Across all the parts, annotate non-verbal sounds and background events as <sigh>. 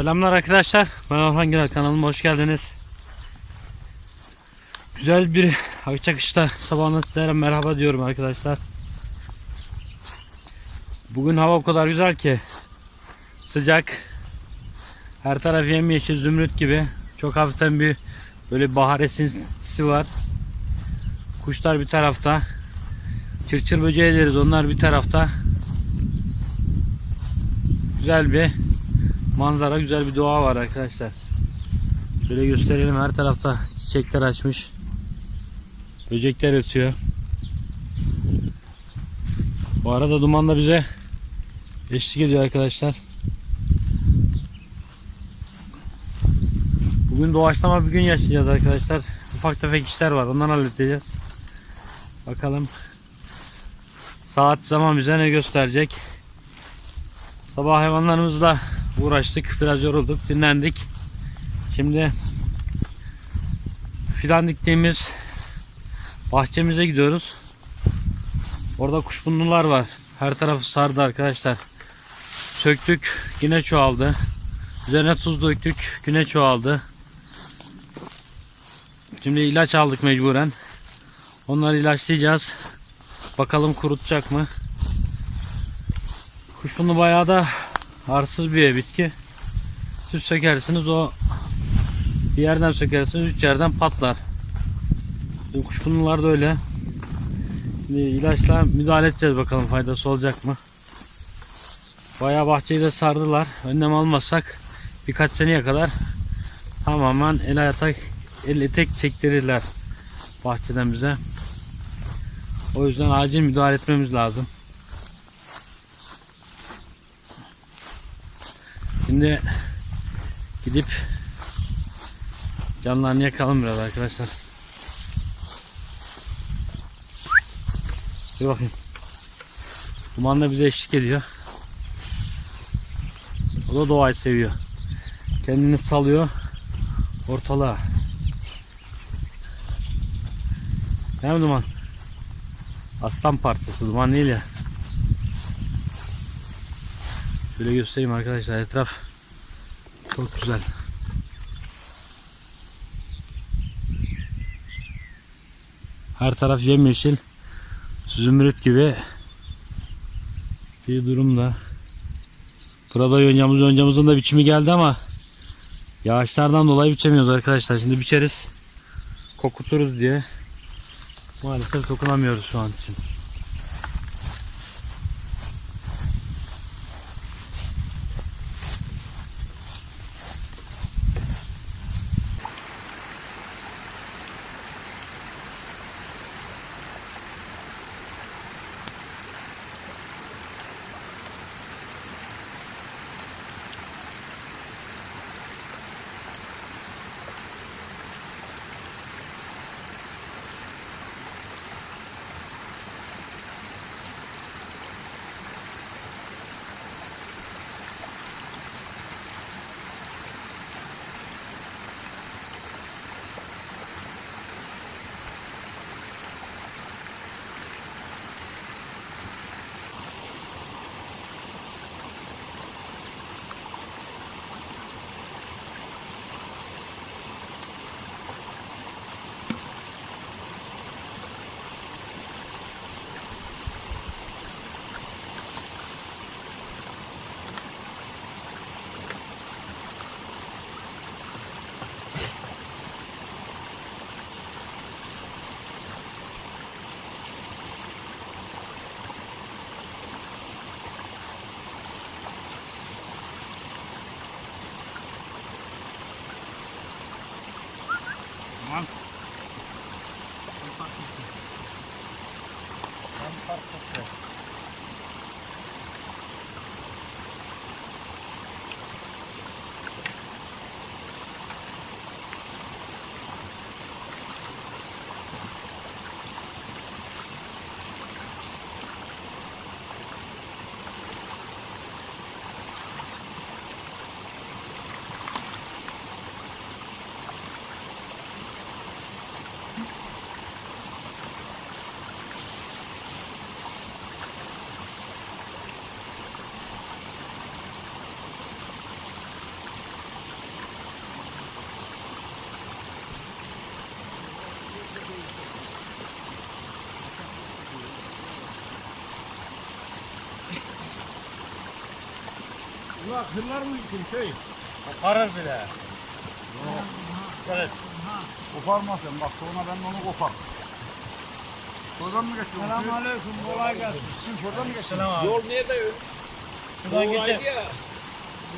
Selamlar arkadaşlar. Ben Orhan Güler kanalıma hoş geldiniz. Güzel bir Akçakış'ta sabahına sizlere merhaba diyorum arkadaşlar. Bugün hava o kadar güzel ki sıcak. Her taraf yemyeşil zümrüt gibi. Çok hafiften bir böyle bahar esintisi var. Kuşlar bir tarafta. Çırçır böceği deriz onlar bir tarafta. Güzel bir manzara, güzel bir doğa var arkadaşlar. Şöyle gösterelim her tarafta çiçekler açmış. Böcekler ötüyor. Bu arada duman da bize eşlik ediyor arkadaşlar. Bugün doğaçlama bir gün yaşayacağız arkadaşlar. Ufak tefek işler var. Ondan halledeceğiz. Bakalım saat zaman bize ne gösterecek. Sabah hayvanlarımızla uğraştık. Biraz yorulduk. Dinlendik. Şimdi fidan diktiğimiz bahçemize gidiyoruz. Orada kuşburnular var. Her tarafı sardı arkadaşlar. Söktük. Yine çoğaldı. Üzerine tuz döktük. Güne çoğaldı. Şimdi ilaç aldık mecburen. Onları ilaçlayacağız. Bakalım kurutacak mı? Kuşburnu bayağı da arsız bir bitki. Siz sökersiniz o bir yerden sökersiniz üç yerden patlar. Şimdi kuşburnular da öyle. Şimdi ilaçla müdahale edeceğiz bakalım faydası olacak mı? Bayağı bahçeyi de sardılar. Önlem almazsak birkaç seneye kadar tamamen el atak el etek çektirirler bahçeden bize. O yüzden acil müdahale etmemiz lazım. Şimdi gidip canlarını yakalım biraz arkadaşlar. Bir bakayım. Duman da bize eşlik ediyor. O da doğayı seviyor. Kendini salıyor ortalığa. Değil mi Duman? Aslan parçası Duman değil ya. Şöyle göstereyim arkadaşlar etraf çok güzel. Her taraf yemyeşil. Zümrüt gibi bir durumda. Burada yoncamız yoncamızın da biçimi geldi ama yağışlardan dolayı biçemiyoruz arkadaşlar. Şimdi biçeriz. Kokuturuz diye. Maalesef dokunamıyoruz şu an için. Ulan kırlar mı için şey? Koparır bile. Evet. Koparmasın bak sonra ben onu kopar. Şuradan mı geçiyorsun? Selam aleyküm kolay gelsin. Şuradan mı geçiyorsun? Selam abi. Yol nerede? Şuradan geçer. ya.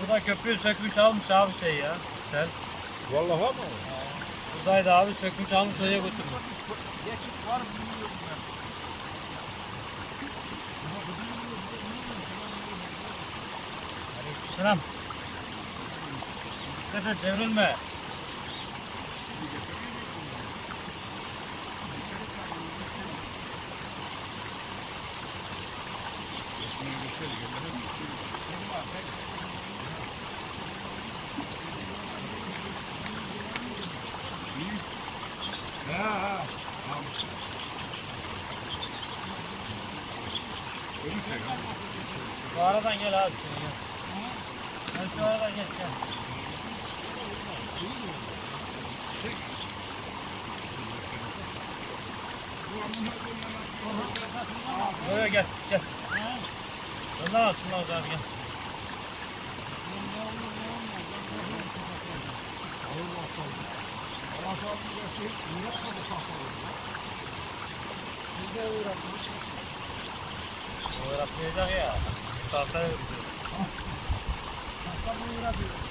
Burada köprüyü sökmüş almış abi şey ya. Sen. Vallahi mı? Buradaydı abi sökmüş almış oraya götürmüş. Geçit var mı bilmiyorum ben. Selam. Dikkat et devrilme. Şu aradan gel abi. Gel. Şu aradan gel. Buraya gel gel. Önden al şunları abi gel. Uğraşmayacak ya. Tahta yapıyor. Ne yapalım?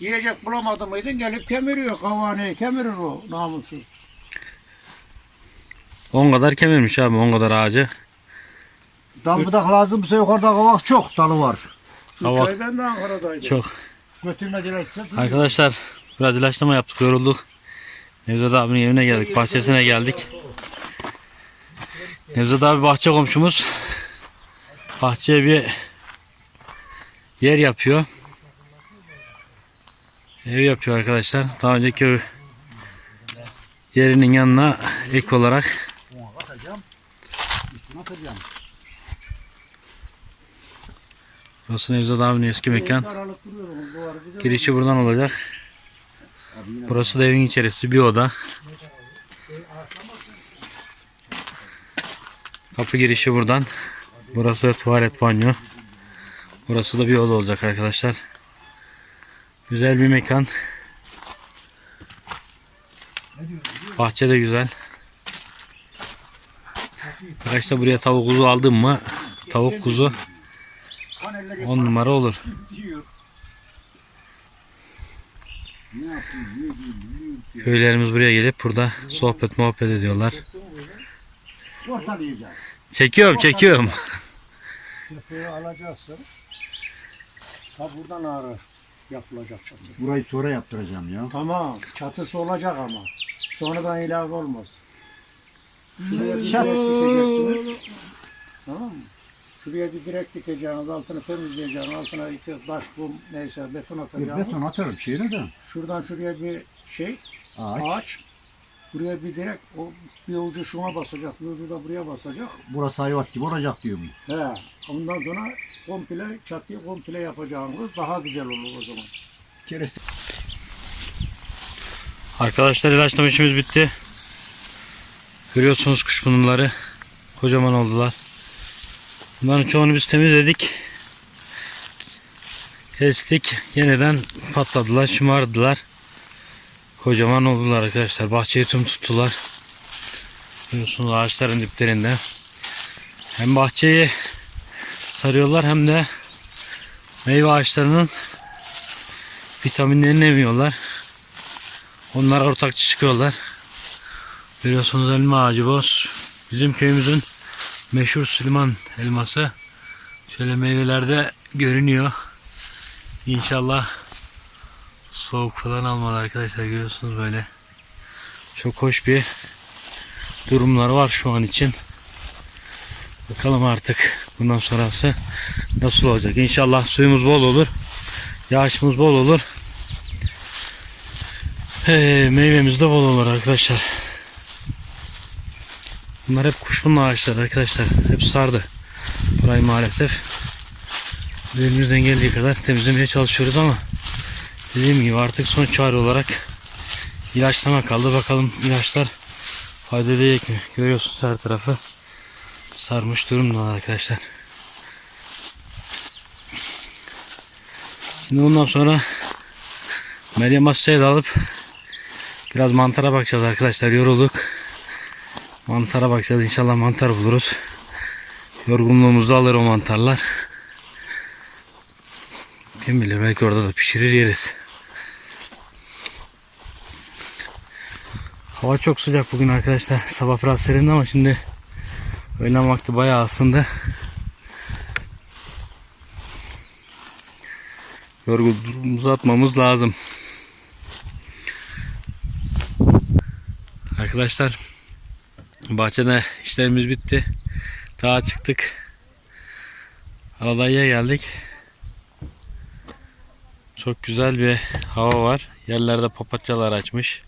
Yiyecek bulamadın mıydın gelip kemiriyor kavaneyi kemirir o namussuz. 10 kadar kemirmiş abi 10 kadar ağacı. Dambudak lazımsa yukarıda kavak çok dalı var. Kavak. Üç ben de Ankara'daydım. Çok. Götürmediler. Çok Arkadaşlar biraz ilaçlama yaptık yorulduk. Nevzat abinin evine geldik bahçesine geldik. Nevzat abi bahçe komşumuz. Bahçeye bir yer yapıyor. Ev yapıyor arkadaşlar. Daha önceki ev yerinin yanına ek olarak. Burası Nevzat abinin eski mekan. Girişi buradan olacak. Burası da evin içerisi bir oda. Kapı girişi buradan. Burası tuvalet banyo. Burası da bir oda olacak arkadaşlar. Güzel bir mekan. Bahçe de güzel. Arkadaşlar buraya tavuk kuzu aldım mı? Tavuk kuzu Panelle 10 numara olur. Köylerimiz buraya gelip burada sohbet muhabbet ediyorlar. Çekiyorum çekiyorum. Tepeyi alacaksın. Ha buradan ağrı yapılacak çatı. Burayı sonra yaptıracağım ya. Tamam. Çatısı olacak ama. Sonradan ilave olmaz. Şuraya bir direk dikeceksiniz. Tamam mı? Şuraya bir direk dikeceğiniz, altını temizleyeceğiniz, altına iki taş, kum, neyse beton Bir atacaksınız. beton atarım şeyine de. Şuradan şuraya bir şey, Ağaç. ağaç. Buraya bir direk, o bir ucu şuna basacak, bir ucu da buraya basacak. Burası hayvat gibi olacak diyorum. He. Ondan sonra komple çatıyı komple yapacağınız daha güzel olur o zaman. Kereste. Arkadaşlar ilaçlama işimiz bitti. Görüyorsunuz kuşbunları. Kocaman oldular. Bunların çoğunu biz temizledik. Kestik. Yeniden patladılar, şımardılar. Kocaman oldular arkadaşlar. Bahçeyi tüm tuttular. Görüyorsunuz ağaçların diplerinde. Hem bahçeyi sarıyorlar hem de meyve ağaçlarının vitaminlerini emiyorlar. Onlar ortakçı çıkıyorlar. Görüyorsunuz elma ağacı boz. Bizim köyümüzün meşhur Süleyman elması. Şöyle meyvelerde görünüyor. İnşallah soğuk falan almadı arkadaşlar. Görüyorsunuz böyle. Çok hoş bir durumlar var şu an için. Bakalım artık bundan sonrası nasıl olacak. İnşallah suyumuz bol olur. Yağışımız bol olur. Ee, meyvemiz de bol olur arkadaşlar. Bunlar hep kuşbunlu ağaçlar arkadaşlar. Hep sardı. Burayı maalesef elimizden geldiği kadar temizlemeye çalışıyoruz ama dediğim gibi artık son çare olarak ilaçlama kaldı. Bakalım ilaçlar fayda edecek mi? Görüyorsunuz her tarafı sarmış durumda arkadaşlar. Şimdi bundan sonra Meryem Asya'yı da alıp Biraz mantara bakacağız arkadaşlar. Yorulduk. Mantara bakacağız. İnşallah mantar buluruz. Yorgunluğumuzu alır o mantarlar. Kim bilir belki orada da pişirir yeriz. Hava çok sıcak bugün arkadaşlar. Sabah biraz serindi ama şimdi öğlen vakti bayağı ısındı. Yorgunluğumuzu atmamız lazım. Arkadaşlar bahçede işlerimiz bitti. Dağa çıktık. Aladayı'ya geldik. Çok güzel bir hava var. Yerlerde papatyalar açmış.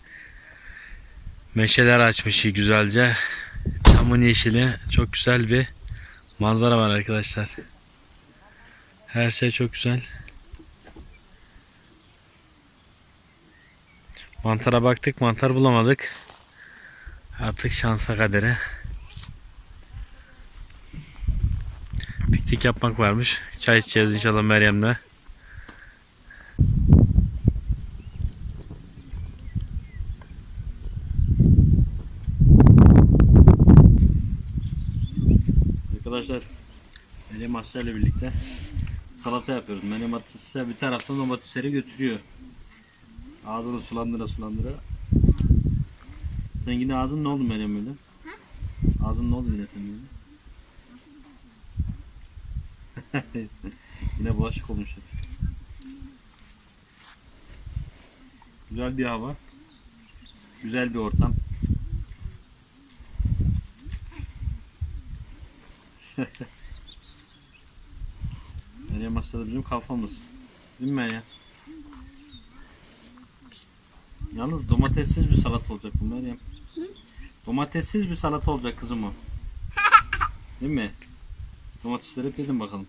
Meşeler açmış güzelce. Çamın yeşili. Çok güzel bir manzara var arkadaşlar. Her şey çok güzel. Mantara baktık. Mantar bulamadık. Artık şansa kadere. Piknik yapmak varmış. Çay içeceğiz inşallah Meryem'le. Arkadaşlar İle birlikte salata yapıyoruz. Meryem Asya bir taraftan domatesleri götürüyor. Ağzını sulandıra sulandıra sen yine ağzın ne oldu Meryem öyle? Ağzın ne oldu yine senin öyle? <laughs> yine bulaşık olmuş. Güzel bir hava. Güzel bir ortam. <laughs> Meryem Aslı'da bizim kafamız. Değil mi Meryem? Yalnız domatessiz bir salata olacak bu Meryem. Domatessiz bir salata olacak kızım o. Değil mi? Domatesleri hep yedin bakalım.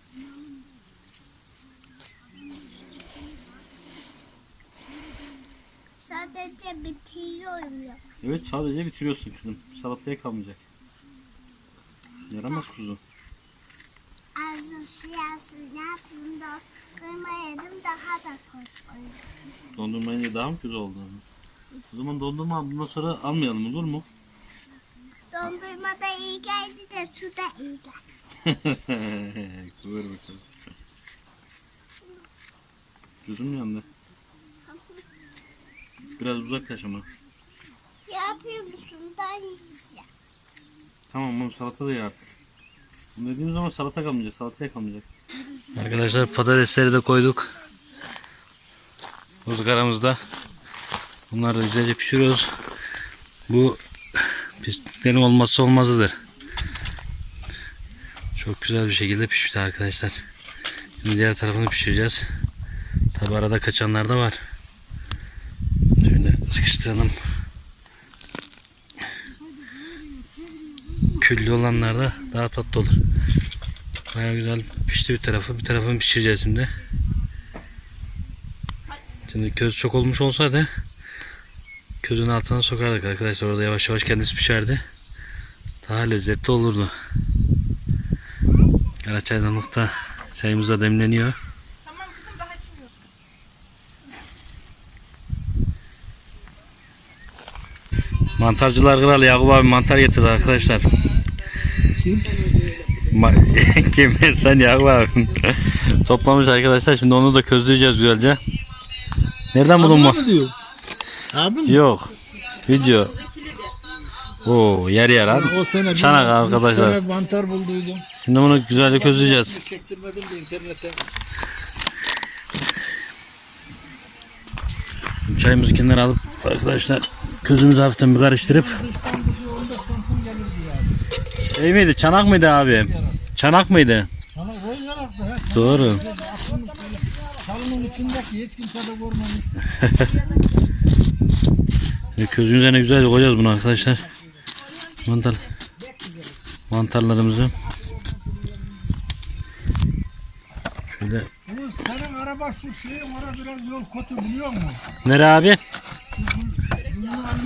Sadece bitiriyorum ya. Evet sadece bitiriyorsun kızım. Salataya kalmayacak. Yaramaz kuzu. Siyasi yaptığımda kıyma yedim daha da korkuyorum. Dondurma yiyince daha mı kötü oldu? O zaman dondurma bundan sonra almayalım olur mu? Dondurma da iyi geldi de su da iyi geldi. <laughs> Kıvır bakalım. Gözüm yandı. Biraz uzaklaş ama. Yapıyor musun? Ben yiyeceğim. Tamam bunu salata da ye artık. Bunu yediğimiz zaman salata kalmayacak. Salataya kalmayacak. Arkadaşlar patatesleri de koyduk. Buzgaramızda. Bunları da güzelce pişiriyoruz. Bu pisliklerin olmazsa olmazıdır. Çok güzel bir şekilde pişti arkadaşlar. Şimdi diğer tarafını pişireceğiz. Tabi arada kaçanlar da var. Şöyle sıkıştıralım. Küllü olanlar da daha tatlı olur. Baya güzel pişti bir tarafı. Bir tarafını pişireceğiz şimdi. Şimdi köz çok olmuş olsaydı közün altına sokardık arkadaşlar. Orada yavaş yavaş kendisi pişerdi. Daha lezzetli olurdu. Kara çaydanlıkta çayımız da demleniyor. Mantarcılar kralı Yakup abi mantar getirdi arkadaşlar. <laughs> sen Yakup abi. Toplamış arkadaşlar. Şimdi onu da közleyeceğiz güzelce. Nereden buldun bu? diyor? Abi mi? Yok. Video. Oo yer yer abi. O sene Çanak arkadaşlar. Bir sene mantar bulduydum. Şimdi bunu güzelce közleyeceğiz. Çektirmedim de internete. Çayımızı kenara alıp arkadaşlar közümüzü hafiften bir karıştırıp şey miydi çanak mıydı abi? Çanak mıydı? Sana koy yaraktı. he. Doğru. Çalının içindeki hiç kimse de görmemiş. <laughs> Közün üzerine güzelce koyacağız bunu arkadaşlar. Mantar. Mantarlarımızı. Şöyle. Senin araba şu şeyin ara biraz yol kötü biliyor musun? Nere abi?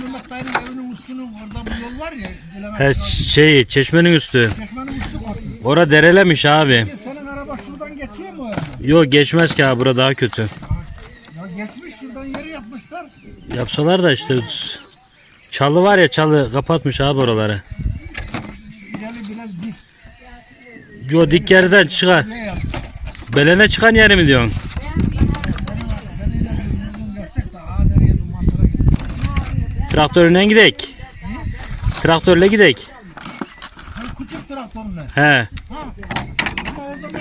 Mehmet dayının evinin üstünün orada bir yol var ya. He, şey çeşmenin üstü. Çeşmenin üstü kötü. Ora derelemiş abi. Senin araba şuradan geçiyor mu? Yok geçmez ki abi bura daha kötü. Ya geçmiş şuradan yeri yapmışlar. Yapsalar da işte çalı var ya çalı kapatmış abi oraları. İleri biraz dik. Yo dik yerden çıkar. Belene çıkan yeri mi diyorsun? Seninle bir uzun geçsek de Aderiye bir mantara gitsin. Traktörüne gidek. Traktörle gidek. Küçük traktörle. He. Ha. Ama o zaman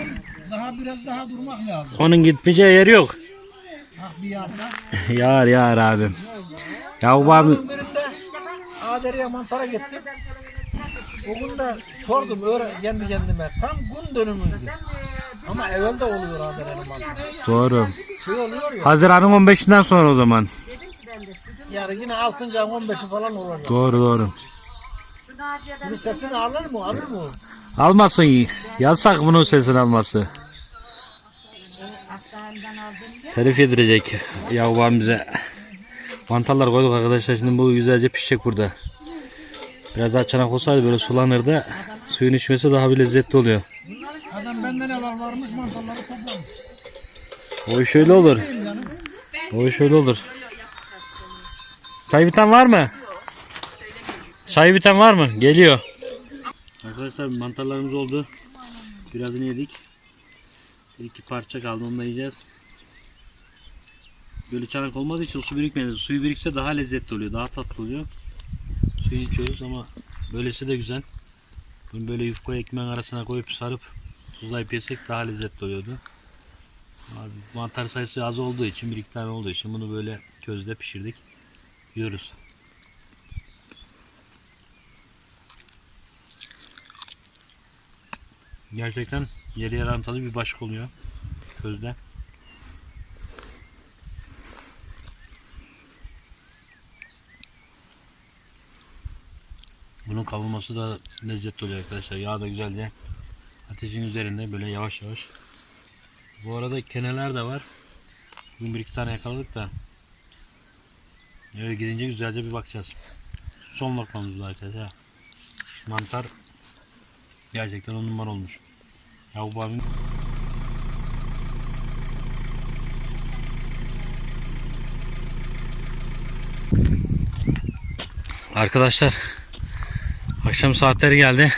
daha biraz daha durmak lazım. Onun gitmeyeceği yer yok. Ha bir yağsa. <laughs> yar yar abim. Yakup abi Bunun birinde Aderiye mantara gittim. O gün de sordum öyle kendi kendime. Tam gün dönümüydü. Ama evvel de oluyor Aderiye'nin mantarı. doğru. Şey oluyor ya. Haziran'ın 15'inden sonra o zaman. Yani yine 6. ayın 15'i falan olacak. Doğru doğru. Bunun sesini alır mı? Alır mı? Almasın. Yasak bunun sesini alması. Telif yedirecek Yakup abim bize. Mantarlar koyduk arkadaşlar. Şimdi bu güzelce pişecek burada. Biraz daha çanak olsaydı böyle sulanırdı. Suyun içmesi daha bir lezzetli oluyor. Adam bende neler varmış mantarları toplamış. O iş öyle olur. O iş öyle olur. Çay biten var mı? Çay biten var mı? Geliyor. Arkadaşlar mantarlarımız oldu. Birazını yedik. Bir iki parça kaldı onu da yiyeceğiz. Böyle çanak olmadığı için su birikmedi. Suyu birikse daha lezzetli oluyor. Daha tatlı oluyor. Suyu içiyoruz ama böylesi de güzel. Bunu böyle yufka ekmeğin arasına koyup sarıp tuzlayıp yesek daha lezzetli oluyordu. Mantar sayısı az olduğu için bir iki tane olduğu için bunu böyle közde pişirdik. Yiyoruz. Gerçekten yeri yaran tadı bir başka oluyor közde. Bunun kavurması da lezzetli oluyor arkadaşlar. Yağ da güzelce ateşin üzerinde böyle yavaş yavaş bu arada keneler de var. Bugün bir iki tane yakaladık da. Eve gidince güzelce bir bakacağız. Son lokmamız bu arkadaşlar. Mantar gerçekten on numara olmuş. Yakup abim Arkadaşlar akşam saatleri geldi.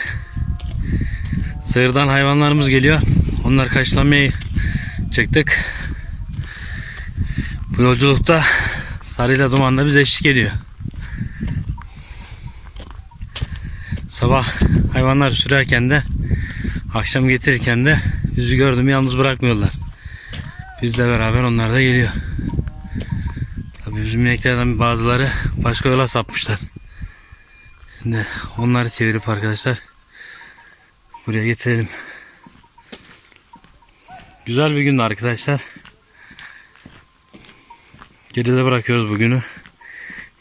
Sığırdan hayvanlarımız geliyor. Onları karşılamaya çıktık. Bu yolculukta sarıyla duman da bize eşlik ediyor. Sabah hayvanlar sürerken de Akşam getirirken de bizi gördüm yalnız bırakmıyorlar. Bizle beraber onlar da geliyor. Tabii bizim ineklerden bazıları başka yola sapmışlar. Şimdi onları çevirip arkadaşlar buraya getirelim. Güzel bir gündü arkadaşlar. Geride bırakıyoruz bugünü.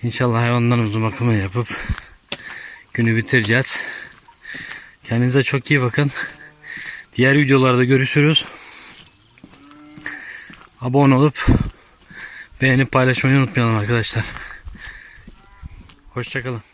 İnşallah hayvanlarımızın bakımını yapıp günü bitireceğiz. Kendinize çok iyi bakın. Diğer videolarda görüşürüz. Abone olup beğenip paylaşmayı unutmayalım arkadaşlar. Hoşçakalın.